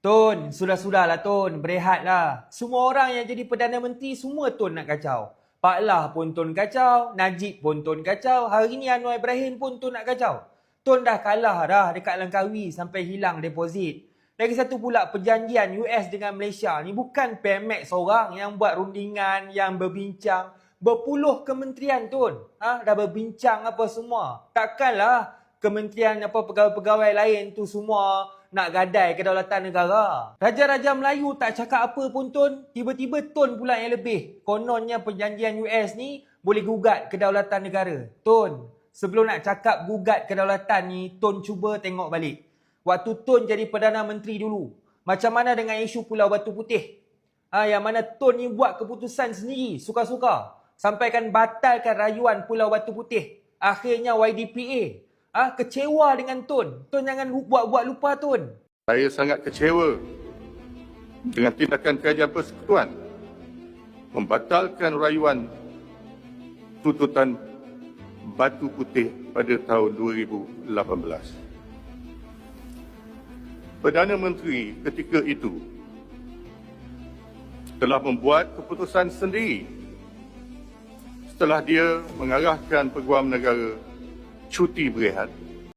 Tun, sudah-sudahlah Tun, berehatlah. Semua orang yang jadi Perdana Menteri semua Tun nak kacau. Pak Lah pun Tun kacau, Najib pun Tun kacau, hari ni Anwar Ibrahim pun Tun nak kacau. Tun dah kalah dah dekat Langkawi sampai hilang deposit. Lagi satu pula perjanjian US dengan Malaysia ni bukan PMX seorang yang buat rundingan, yang berbincang. Berpuluh kementerian Tun. Ha? Dah berbincang apa semua. Takkanlah kementerian apa pegawai-pegawai lain tu semua nak gadai kedaulatan negara. Raja-raja Melayu tak cakap apa pun Tun, tiba-tiba Tun pula yang lebih. Kononnya perjanjian US ni boleh gugat kedaulatan negara. Tun, sebelum nak cakap gugat kedaulatan ni, Tun cuba tengok balik. Waktu Tun jadi Perdana Menteri dulu, macam mana dengan isu Pulau Batu Putih? Ha, yang mana Tun ni buat keputusan sendiri, suka-suka. Sampaikan batalkan rayuan Pulau Batu Putih. Akhirnya YDPA Ah, kecewa dengan Tun. Tun jangan buat-buat lupa Tun. Saya sangat kecewa dengan tindakan kerajaan persekutuan membatalkan rayuan tuntutan Batu Putih pada tahun 2018. Perdana Menteri ketika itu telah membuat keputusan sendiri setelah dia mengarahkan peguam negara छूती बृहद।